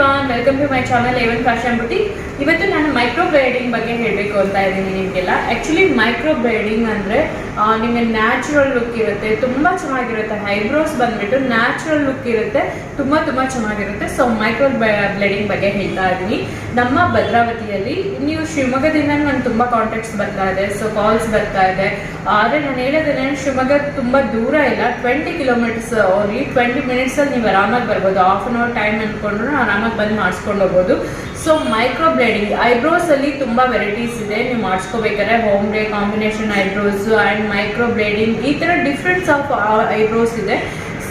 everyone, welcome to my channel Evan Fashion Boutique. ಇವತ್ತು ನಾನು micro ಬ್ರೈಡಿಂಗ್ ಬಗ್ಗೆ ಹೇಳಬೇಕು ಅಂತ ಇದ್ದೀನಿ ನಿಮಗೆಲ್ಲ. ಆ್ಯಕ್ಚುಲಿ ಮೈಕ್ರೋ ಬ್ರೈಡಿಂಗ್ ಅಂದರೆ ನಿಮಗೆ ನ್ಯಾಚುರಲ್ ಲುಕ್ ಇರುತ್ತೆ, ತುಂಬ ಚೆನ್ನಾಗಿರುತ್ತೆ. ಐಬ್ರೋಸ್ ಬಂದ್ಬಿಟ್ಟು ನ್ಯಾಚುರಲ್ ಲುಕ್ ಇರುತ್ತೆ, ತುಂಬ ತುಂಬ ಚೆನ್ನಾಗಿರುತ್ತೆ. ಸೊ ಮೈಕ್ರೋ ಬ್ಲೈಡಿಂಗ್ ಬಗ್ಗೆ ಹೇಳ್ತಾ ಇದ್ದೀನಿ. ನಮ್ಮ ಭದ್ರಾವತಿಯಲ್ಲಿ, ನೀವು ಶಿವಮೊಗ್ಗದಿಂದ ನಾನು ತುಂಬ ಕಾಂಟ್ಯಾಕ್ಟ್ಸ್ ಬರ್ತಾ ಇದೆ. ಸೊ ಕಾಲ್ಸ್ ಬರ್ತಾ ಇದೆ. ಆದರೆ ನಾನು ಹೇಳೋದೇನೆ ಶಿವಮೊಗ್ಗ ತುಂಬ ದೂರ ಇಲ್ಲ. ಟ್ವೆಂಟಿ ಕಿಲೋಮೀಟರ್ಸ್ ಓನ್ಲಿ ಟ್ವೆಂಟಿ ಮಿನಿಟ್ಸಲ್ಲಿ ನೀವು ಆರಾಮಾಗಿ ಬರ್ಬೋದು. ಹಾಫ್ ಅನ್ ಅವರ್ ಟೈಮ್ ಅಂದ್ಕೊಂಡ್ರು ಆರಾಮಾಗಿ ಬಂದು ಮಾಡಿಸ್ಕೊಂಡು ಹೋಗ್ಬೋದು. ಸೊ ಮೈಕ್ರೋ ಐಬ್ರೋಸಲ್ಲಿ ತುಂಬಾ ವೆರೈಟೀಸ್ ಇದೆ. ನೀವು ಮಾಡಿಸ್ಕೋಬೇಕಾದ್ರೆ ಹೋಮ್ ಡೇ combination eyebrows and microblading ಈ ತರ ಡಿಫ್ರೆನ್ಸ್ ಆಫ್ ಐಬ್ರೋಸ್ ಇದೆ.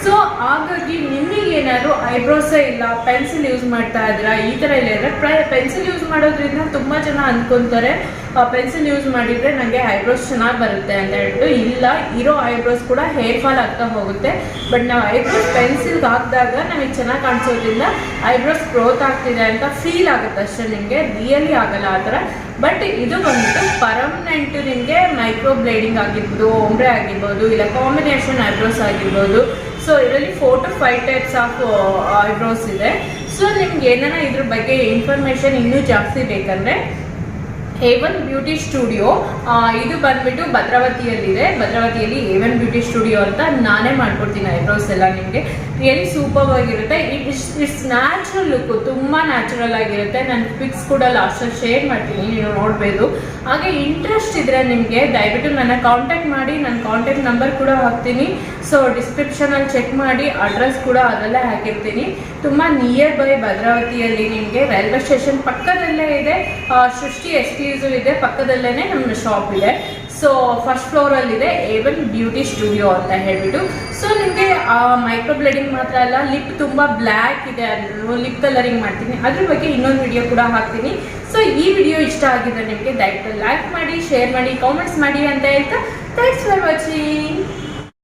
ಸೊ ಹಾಗಾಗಿ ನಿಮಗೆ ಏನಾದ್ರು ಐಬ್ರೋಸೇ ಇಲ್ಲ, ಪೆನ್ಸಿಲ್ ಯೂಸ್ ಮಾಡ್ತಾ ಇದ್ದೀರಾ, ಈ ಥರ ಇಲ್ಲ ಇದ್ರೆ ಪೆನ್ಸಿಲ್ ಯೂಸ್ ಮಾಡೋದ್ರಿಂದ ತುಂಬ ಜನ ಅನ್ಕೊಂತಾರೆ ಪೆನ್ಸಿಲ್ ಯೂಸ್ ಮಾಡಿದರೆ ನನಗೆ ಐಬ್ರೋಸ್ ಚೆನ್ನಾಗಿ ಬರುತ್ತೆ ಅಂತ ಹೇಳ್ಬಿಟ್ಟು, ಇಲ್ಲ, ಇರೋ ಐಬ್ರೋಸ್ ಕೂಡ ಹೇರ್ ಫಾಲ್ ಆಗ್ತಾ ಹೋಗುತ್ತೆ, ಬಟ್ ನಾವು ಐಬ್ರೋಸ್ ಪೆನ್ಸಿಲ್ಗೆ ಹಾಕಿದಾಗ ನಮಗೆ ಚೆನ್ನಾಗಿ ಕಾಣಿಸೋದ್ರಿಂದ ಐಬ್ರೋಸ್ ಗ್ರೋತ್ ಆಗ್ತಿದೆ ಅಂತ ಫೀಲ್ ಆಗುತ್ತೆ ಅಷ್ಟೇ, ನಿಮಗೆ ರಿಯಲಿ ಆಗಲ್ಲ ಆ ಥರ. ಬಟ್ ಇದು ಬಂದ್ಬಿಟ್ಟು ಪರ್ಮನೆಂಟ್ ನಿಮಗೆ ಮೈಕ್ರೋ ಬ್ಲೇಡಿಂಗ್ ಆಗಿರ್ಬೋದು, ಒಮ್ರೆ ಆಗಿರ್ಬೋದು, ಇಲ್ಲ ಕಾಂಬಿನೇಷನ್ ಐಬ್ರೋಸ್ ಆಗಿರ್ಬೋದು ಸೊ ಇದರಲ್ಲಿ four to five types of eyebrows ಇದೆ. ಸೊ ನಿಮ್ಗೆ ಏನಾರ ಇದ್ರ ಬಗ್ಗೆ ಇನ್ಫಾರ್ಮೇಷನ್ ಇನ್ನೂ ಜಾಸ್ತಿ ಬೇಕಂದ್ರೆ ಏವನ್ ಬ್ಯೂಟಿ ಸ್ಟುಡಿಯೋ ಇದು ಬಂದ್ಬಿಟ್ಟು ಭದ್ರಾವತಿಯಲ್ಲಿದೆ. ಭದ್ರಾವತಿಯಲ್ಲಿ ಹೇವನ್ ಬ್ಯೂಟಿ ಸ್ಟುಡಿಯೋ ಅಂತ ನಾನೇ ಮಾಡ್ಕೊಡ್ತೀನಿ ಐಬ್ರೋಸ್ ಎಲ್ಲ ನಿಮಗೆ. ರಿಯಲಿ ಸೂಪರ್ ಆಗಿರುತ್ತೆ. ಇಟ್ಸ್ ಇಟ್ಸ್ ನ್ಯಾಚುರಲ್ ಲುಕ್ಕು ತುಂಬ ನ್ಯಾಚುರಲ್ ಆಗಿರುತ್ತೆ. ನಾನು ಪಿಕ್ಸ್ ಕೂಡ ಲಾಸ್ಟಲ್ಲಿ ಶೇರ್ ಮಾಡ್ತೀನಿ, ನೀವು ನೋಡ್ಬೋದು. ಹಾಗೆ ಇಂಟ್ರೆಸ್ಟ್ ಇದ್ರೆ ನಿಮಗೆ, ದಯವಿಟ್ಟು ನನ್ನ ಕಾಂಟ್ಯಾಕ್ಟ್ ಮಾಡಿ ನನ್ನ ಕಾಂಟ್ಯಾಕ್ಟ್ ನಂಬರ್ ಕೂಡ ಹಾಕ್ತೀನಿ. ಸೊ ಡಿಸ್ಕ್ರಿಪ್ಷನಲ್ಲಿ ಚೆಕ್ ಮಾಡಿ ಅಡ್ರೆಸ್ ಕೂಡ ಅದರಲ್ಲೇ ಹಾಕಿರ್ತೀನಿ. ತುಂಬ ನಿಯರ್ ಬೈ ಭದ್ರಾವತಿಯಲ್ಲಿ ನಿಮಗೆ ರೈಲ್ವೆ ಸ್ಟೇಷನ್ ಪಕ್ಕದಲ್ಲೇ ಇದೆ. ಸೃಷ್ಟಿ ಎಸ್ ಸೃಷ್ಟಿ ಎಕ್ಸ್ಕ್ಲೂಸಿವ್ ಇದೆ ಪಕ್ಕದಲ್ಲೇ ನಮ್ಮ ಶಾಪ್ ಇದೆ. ಸೊ ಫಸ್ಟ್ ಫ್ಲೋರಲ್ಲಿದೆ ಏವನ್ ಬ್ಯೂಟಿ ಸ್ಟುಡಿಯೋ ಅಂತ ಹೇಳ್ಬಿಟ್ಟು. ಸೊ ನಿಮಗೆ ಮೈಕ್ರೋ ಬ್ಲೇಡಿಂಗ್ ಮಾತ್ರ ಅಲ್ಲ ಲಿಪ್ ತುಂಬ ಬ್ಲ್ಯಾಕ್ ಇದೆ ಅದು ಲಿಪ್ ಕಲರಿಂಗ್ ಮಾಡ್ತೀನಿ. ಅದ್ರ ಬಗ್ಗೆ ಇನ್ನೊಂದು ವಿಡಿಯೋ ಕೂಡ ಹಾಕ್ತೀನಿ. ಸೊ ಈ ವಿಡಿಯೋ ಇಷ್ಟ ಆಗಿದ್ರೆ ನಿಮಗೆ ದಯವಿಟ್ಟು ಲೈಕ್ ಮಾಡಿ ಶೇರ್ ಮಾಡಿ ಕಾಮೆಂಟ್ಸ್ ಮಾಡಿ ಅಂತ ಹೇಳ್ತಾ ಥ್ಯಾಂಕ್ಸ್ ಫಾರ್ ವಾಚಿಂಗ್